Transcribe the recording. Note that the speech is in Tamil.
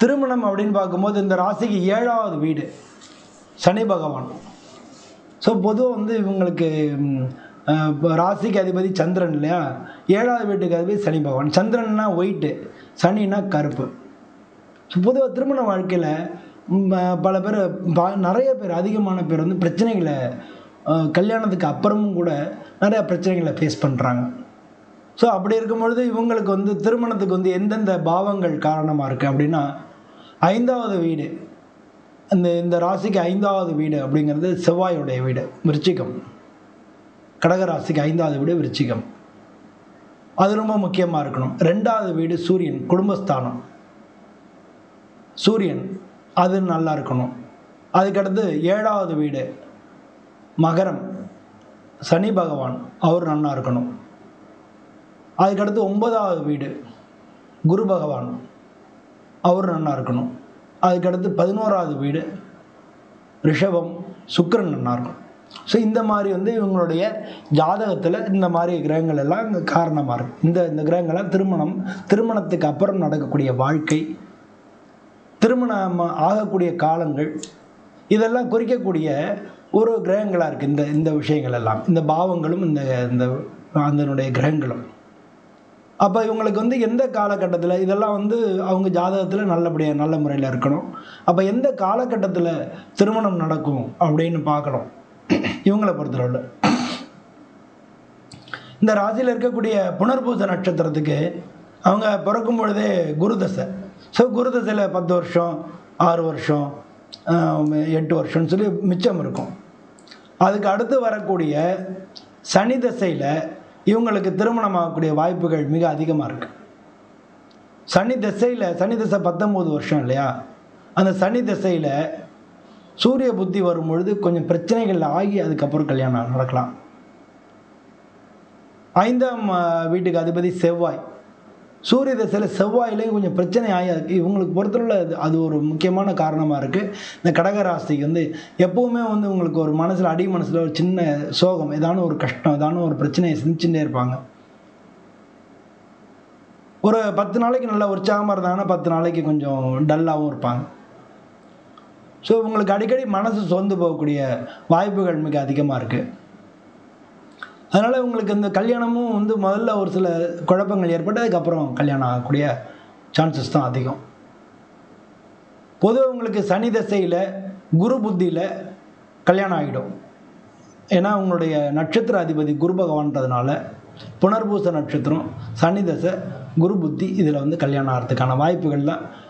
திருமணம் அப்படின்னு பார்க்கும்போது இந்த ராசிக்கு ஏழாவது வீடு. சனி பகவான். ஸோ பொதுவாக வந்து இவங்களுக்கு ராசிக்கு அதிபதி சந்திரன் இல்லையா? ஏழாவது வீட்டுக்கு அதிபதி சனி பகவான். சந்திரன்னா ஒயிட்டு சனின்னா கருப்பு. ஸோ பொதுவாக திருமண வாழ்க்கையில் பல பேர் ப- நிறைய பேர் அதிகமான பேர் வந்து பிரச்சனைகளை கல்யாணத்துக்கு அப்புறமும் கூட நிறைய பிரச்சனைகளை ஃபேஸ் பண்ணுறாங்க ஸோ அப்படி இருக்கும் பொழுது இவங்களுக்கு வந்து திருமணத்துக்கு வந்து எந்தெந்த பாவங்கள் காரணமாக இருக்குது அப்படின்னா ஐந்தாவது வீடு. இந்த இந்த ராசிக்கு ஐந்தாவது வீடு அப்படிங்கிறது செவ்வாயுடைய வீடு விருச்சிகம். கடக ராசிக்கு ஐந்தாவது வீடு விருச்சிகம். அது ரொம்ப முக்கியமாக இருக்கணும். ரெண்டாவது வீடு சூரியன் குடும்பஸ்தானம். சூரியன் அது நல்லா இருக்கணும். அதுக்கடுத்து ஏழாவது வீடு மகரம். சனி பகவான் அவர் நல்லா இருக்கணும். அதுக்கடுத்து ஒன்பதாவது வீடு குரு பகவான். அவர் நல்லா இருக்கணும். அதுக்கடுத்து பதினோராவது வீடு ரிஷபம் சுக்கரன் நல்லா இருக்கும் ஸோ இந்த மாதிரி வந்து இவங்களுடைய ஜாதகத்தில் இந்த மாதிரி கிரகங்கள் எல்லாம் காரணமாக இருக்கும் இந்த இந்த கிரகங்கள்லாம் திருமணம் திருமணத்துக்கு அப்புறம் நடக்கக்கூடிய வாழ்க்கை திருமணம் ஆகக்கூடிய காலங்கள் இதெல்லாம் குறிக்கக்கூடிய ஒரு கிரகங்களாக இருக்குது இந்த இந்த விஷயங்கள் எல்லாம். இந்த பாவங்களும் இந்த இந்த அதனுடைய கிரகங்களும். அப்போ இவங்களுக்கு வந்து எந்த காலகட்டத்தில் இதெல்லாம் வந்து அவங்க ஜாதகத்தில் நல்லபடியாக நல்ல முறையில் இருக்கணும். அப்போ எந்த காலகட்டத்தில் திருமணம் நடக்கும் அப்படின்னு பார்க்கணும். இவங்களை பொறுத்தளவில். இந்த ராசியில் இருக்கக்கூடிய புனர்பூச நட்சத்திரத்துக்கு அவங்க பிறக்கும் பொழுதே குருதசை ஸோ குருதசையில் பத்து வருஷம் ஆறு வருஷம் எட்டு வருஷம்னு சொல்லி மிச்சம் இருக்கும். அதுக்கு அடுத்து வரக்கூடிய சனி தசையில் இவங்களுக்கு திருமணம் ஆகக்கூடிய வாய்ப்புகள் மிக அதிகமாக இருக்குது சனி திசையில் சனி திசை பத்தொம்போது வருஷம் இல்லையா? அந்த சனி திசையில் சூரிய புத்தி வரும் பொழுது கொஞ்சம் பிரச்சனைகள் ஆகி அதுக்கப்புறம் கல்யாணம் நடக்கலாம். ஐந்தாம் வீட்டுக்கு அதிபதி செவ்வாய். சூரிய திசையில் செவ்வாயிலையும் கொஞ்சம் பிரச்சனை ஆகி இவங்களுக்கு பொறுத்தவரை அது அது ஒரு முக்கியமான காரணமாக இருக்குது இந்த கடக ராசிக்கு வந்து எப்போவுமே வந்து உங்களுக்கு ஒரு மனசில் அடி மனசில் ஒரு சின்ன சோகம் ஏதானும் ஒரு கஷ்டம் ஏதானும் ஒரு பிரச்சனையை சிந்திச்சுட்டே இருப்பாங்க. ஒரு பத்து நாளைக்கு நல்லா உற்சாகமாக இருந்தாங்கன்னா பத்து நாளைக்கு கொஞ்சம் டல்லாகவும் இருப்பாங்க. ஸோ உங்களுக்கு அடிக்கடி மனசு சோர்ந்து போகக்கூடிய வாய்ப்புகள் மிக அதிகமாக இருக்குது அதனால் உங்களுக்கு இந்த கல்யாணமும் வந்து முதல்ல ஒரு சில குழப்பங்கள் ஏற்பட்டு அதுக்கப்புறம் கல்யாணம் ஆகக்கூடிய சான்சஸ் தான் அதிகம். பொதுவாக உங்களுக்கு சனி தசையில் குரு புத்தியில் கல்யாணம் ஆகிடும். ஏன்னா உங்களுடைய நட்சத்திர அதிபதி குரு பகவான்றதுனால புனர்பூச நட்சத்திரம் சனி தசை குரு புத்தி இதில் வந்து கல்யாணம் ஆகிறதுக்கான வாய்ப்புகள்லாம்